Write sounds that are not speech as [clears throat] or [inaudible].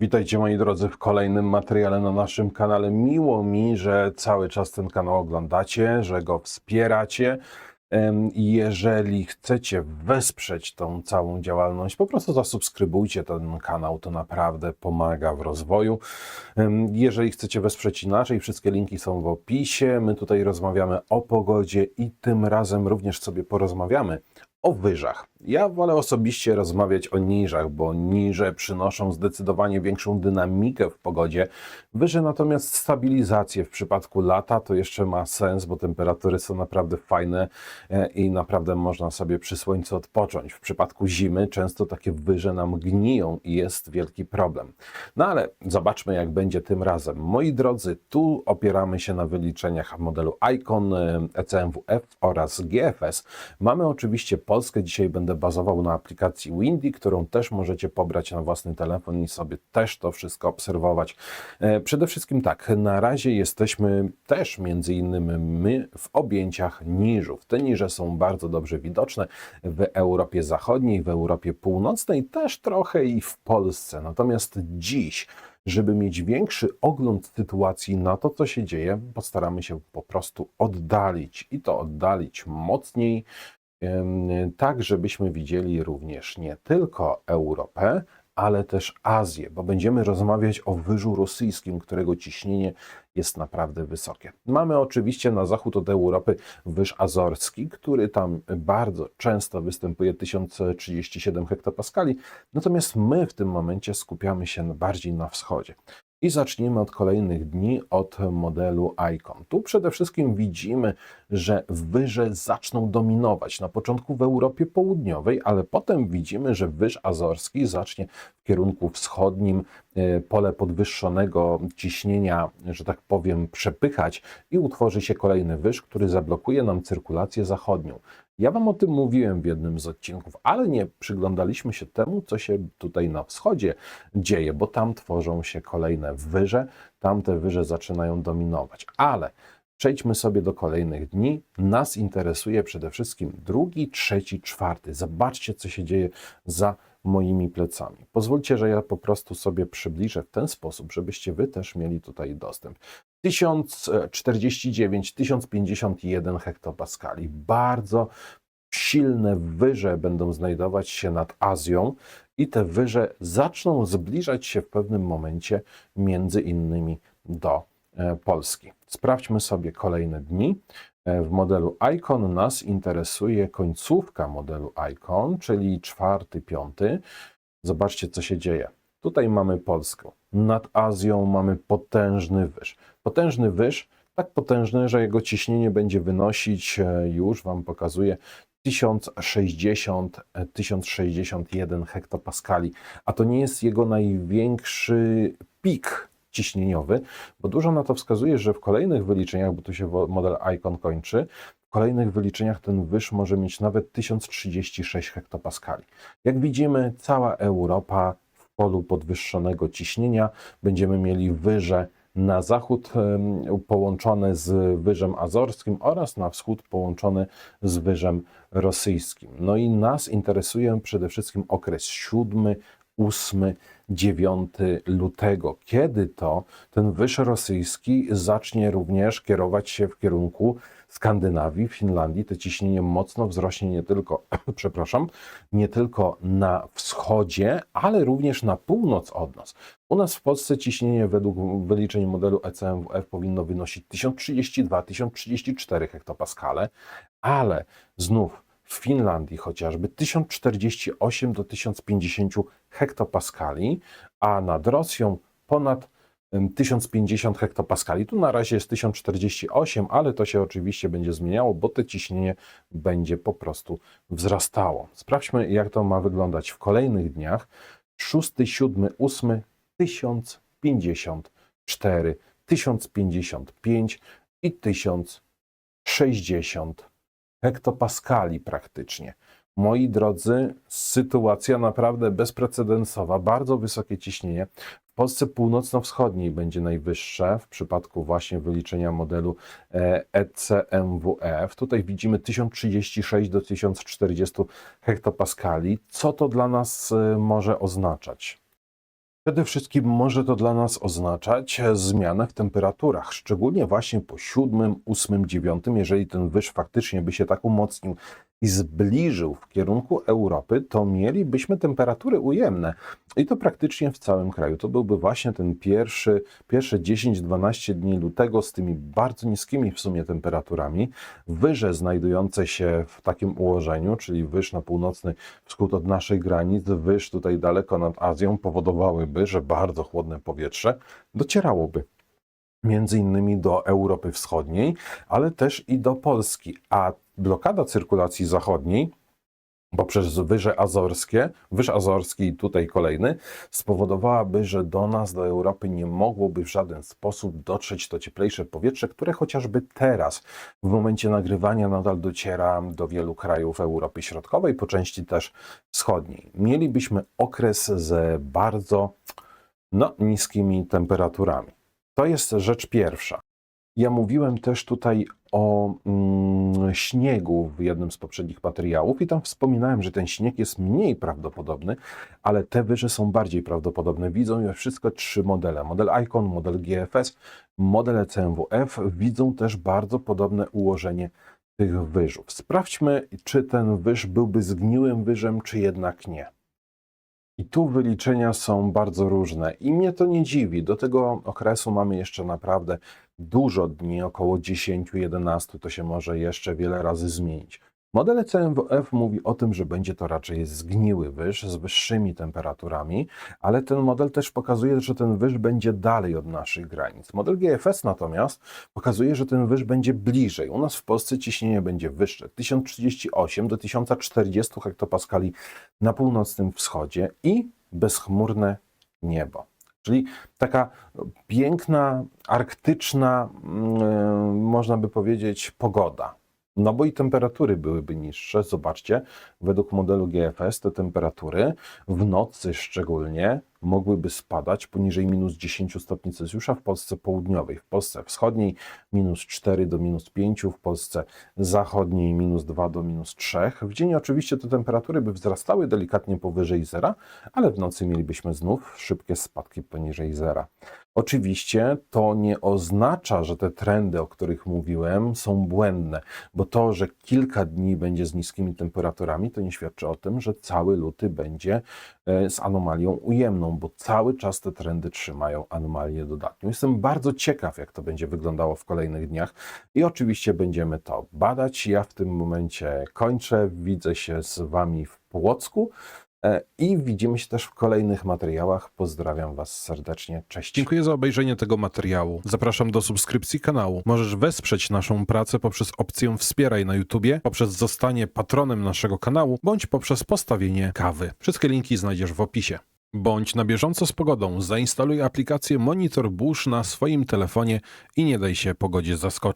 Witajcie moi drodzy w kolejnym materiale na naszym kanale. Miło mi, że cały czas ten kanał oglądacie, że go wspieracie. Jeżeli chcecie wesprzeć tą całą działalność, po prostu zasubskrybujcie ten kanał, to naprawdę pomaga w rozwoju. Jeżeli chcecie wesprzeć inaczej, wszystkie linki są w opisie. My tutaj rozmawiamy o pogodzie i tym razem również sobie porozmawiamy o wyżach. Ja wolę osobiście rozmawiać o niżach, bo niże przynoszą zdecydowanie większą dynamikę w pogodzie. Wyże natomiast stabilizację w przypadku lata to jeszcze ma sens, bo temperatury są naprawdę fajne e, i naprawdę można sobie przy słońcu odpocząć. W przypadku zimy często takie wyże nam gniją i jest wielki problem. No ale zobaczmy jak będzie tym razem. Moi drodzy, tu opieramy się na wyliczeniach modelu ICON, e, ECMWF oraz GFS. Mamy oczywiście Polskę, dzisiaj będę bazował na aplikacji Windy, którą też możecie pobrać na własny telefon i sobie też to wszystko obserwować. E, Przede wszystkim tak, na razie jesteśmy też między innymi my w objęciach niżów. Te niże są bardzo dobrze widoczne w Europie Zachodniej, w Europie Północnej, też trochę i w Polsce. Natomiast dziś żeby mieć większy ogląd sytuacji na to, co się dzieje, postaramy się po prostu oddalić i to oddalić mocniej, tak żebyśmy widzieli również nie tylko Europę, ale też Azję, bo będziemy rozmawiać o wyżu rosyjskim, którego ciśnienie jest naprawdę wysokie. Mamy oczywiście na zachód od Europy wyż azorski, który tam bardzo często występuje 1037 hektopaskali, natomiast my w tym momencie skupiamy się bardziej na wschodzie. I zacznijmy od kolejnych dni, od modelu ICON. Tu przede wszystkim widzimy, że wyże zaczną dominować. Na początku w Europie Południowej, ale potem widzimy, że wyż azorski zacznie w kierunku wschodnim e, pole podwyższonego ciśnienia, że tak powiem, przepychać i utworzy się kolejny wyż, który zablokuje nam cyrkulację zachodnią. Ja Wam o tym mówiłem w jednym z odcinków, ale nie przyglądaliśmy się temu, co się tutaj na wschodzie dzieje, bo tam tworzą się kolejne wyże, tam te wyże zaczynają dominować. Ale przejdźmy sobie do kolejnych dni. Nas interesuje przede wszystkim drugi, trzeci, czwarty. Zobaczcie, co się dzieje za moimi plecami. Pozwólcie, że ja po prostu sobie przybliżę w ten sposób, żebyście Wy też mieli tutaj dostęp. 1049, 1051 hektopaskali. Bardzo silne wyże będą znajdować się nad Azją i te wyże zaczną zbliżać się w pewnym momencie między innymi do e, Polski. Sprawdźmy sobie kolejne dni. E, W modelu ICON nas interesuje końcówka modelu ICON, czyli czwarty, piąty. Zobaczcie, co się dzieje. Tutaj mamy Polskę. Nad Azją mamy potężny wyż. Potężny wyż, tak potężny, że jego ciśnienie będzie wynosić, e, już Wam pokazuję, 1060, e, 1061 hektopaskali, a to nie jest jego największy pik ciśnieniowy, bo dużo na to wskazuje, że w kolejnych wyliczeniach, bo tu się model ICON kończy, w kolejnych wyliczeniach ten wyż może mieć nawet 1036 hektopaskali. Jak widzimy, cała Europa polu podwyższonego ciśnienia będziemy mieli wyże na zachód połączone z wyżem azorskim oraz na wschód połączone z wyżem rosyjskim. No i nas interesuje przede wszystkim okres 7, 8, 9 lutego, kiedy to ten wyż rosyjski zacznie również kierować się w kierunku Skandynawii, Finlandii. To ciśnienie mocno wzrośnie nie tylko, [clears throat] przepraszam, nie tylko na wschodzie, ale również na północ od nas. U nas w Polsce ciśnienie według wyliczeń modelu ECMWF powinno wynosić 1032-1034 hektopaskale, ale znów w Finlandii chociażby 1048 do 1050 hektopaskali, a nad Rosją ponad 1050 hektopaskali. Tu na razie jest 1048, ale to się oczywiście będzie zmieniało, bo to ciśnienie będzie po prostu wzrastało. Sprawdźmy, jak to ma wyglądać w kolejnych dniach. 6, 7, 8, 1054, 1055 i 1060 hektopaskali praktycznie. Moi drodzy, sytuacja naprawdę bezprecedensowa, bardzo wysokie ciśnienie. Polsce północno-wschodniej będzie najwyższe w przypadku właśnie wyliczenia modelu e, ECMWF. Tutaj widzimy 1036 do 1040 hektopaskali. Co to dla nas e, może oznaczać? Przede wszystkim może to dla nas oznaczać zmianę w temperaturach, szczególnie właśnie po 7, 8, 9, jeżeli ten wyż faktycznie by się tak umocnił i zbliżył w kierunku Europy, to mielibyśmy temperatury ujemne. I to praktycznie w całym kraju. To byłby właśnie ten pierwszy, pierwsze 10-12 dni lutego z tymi bardzo niskimi w sumie temperaturami, wyże znajdujące się w takim ułożeniu, czyli wyż na północny wschód od naszych granic, wyż tutaj daleko nad Azją powodowałyby, że bardzo chłodne powietrze docierałoby między innymi do Europy Wschodniej, ale też i do Polski. A blokada cyrkulacji zachodniej poprzez Wyże Azorskie, Wyż Azorski i tutaj kolejny, spowodowałaby, że do nas, do Europy nie mogłoby w żaden sposób dotrzeć to cieplejsze powietrze, które chociażby teraz, w momencie nagrywania, nadal dociera do wielu krajów Europy Środkowej, po części też wschodniej. Mielibyśmy okres z bardzo no, niskimi temperaturami. To jest rzecz pierwsza. Ja mówiłem też tutaj o mm, śniegu w jednym z poprzednich materiałów i tam wspominałem, że ten śnieg jest mniej prawdopodobny, ale te wyże są bardziej prawdopodobne. Widzą już wszystko trzy modele. Model Icon, model GFS, model CMWF widzą też bardzo podobne ułożenie tych wyżów. Sprawdźmy, czy ten wyż byłby zgniłym wyżem, czy jednak nie. I tu wyliczenia są bardzo różne i mnie to nie dziwi. Do tego okresu mamy jeszcze naprawdę dużo dni, około 10-11, to się może jeszcze wiele razy zmienić. Model CMWF mówi o tym, że będzie to raczej zgniły wyż z wyższymi temperaturami, ale ten model też pokazuje, że ten wyż będzie dalej od naszych granic. Model GFS natomiast pokazuje, że ten wyż będzie bliżej. U nas w Polsce ciśnienie będzie wyższe 1038 do 1040 hektopaskali na północnym wschodzie i bezchmurne niebo. Czyli taka piękna, arktyczna, mm, można by powiedzieć, pogoda. No bo i temperatury byłyby niższe. Zobaczcie, według modelu GFS te temperatury w nocy szczególnie mogłyby spadać poniżej minus 10 stopni Celsjusza w Polsce południowej, w Polsce wschodniej minus 4 do minus 5, w Polsce zachodniej minus 2 do minus 3. W dzień oczywiście te temperatury by wzrastały delikatnie powyżej zera, ale w nocy mielibyśmy znów szybkie spadki poniżej zera. Oczywiście to nie oznacza, że te trendy, o których mówiłem, są błędne, bo to, że kilka dni będzie z niskimi temperaturami, to nie świadczy o tym, że cały luty będzie e, z anomalią ujemną, bo cały czas te trendy trzymają anomalię dodatnią. Jestem bardzo ciekaw, jak to będzie wyglądało w kolejnych dniach i oczywiście będziemy to badać. Ja w tym momencie kończę, widzę się z Wami w Płocku. E, I widzimy się też w kolejnych materiałach. Pozdrawiam Was serdecznie. Cześć. Dziękuję za obejrzenie tego materiału. Zapraszam do subskrypcji kanału. Możesz wesprzeć naszą pracę poprzez opcję Wspieraj na YouTubie, poprzez zostanie patronem naszego kanału, bądź poprzez postawienie kawy. Wszystkie linki znajdziesz w opisie. Bądź na bieżąco z pogodą. Zainstaluj aplikację Monitor Burz na swoim telefonie i nie daj się pogodzie zaskoczyć.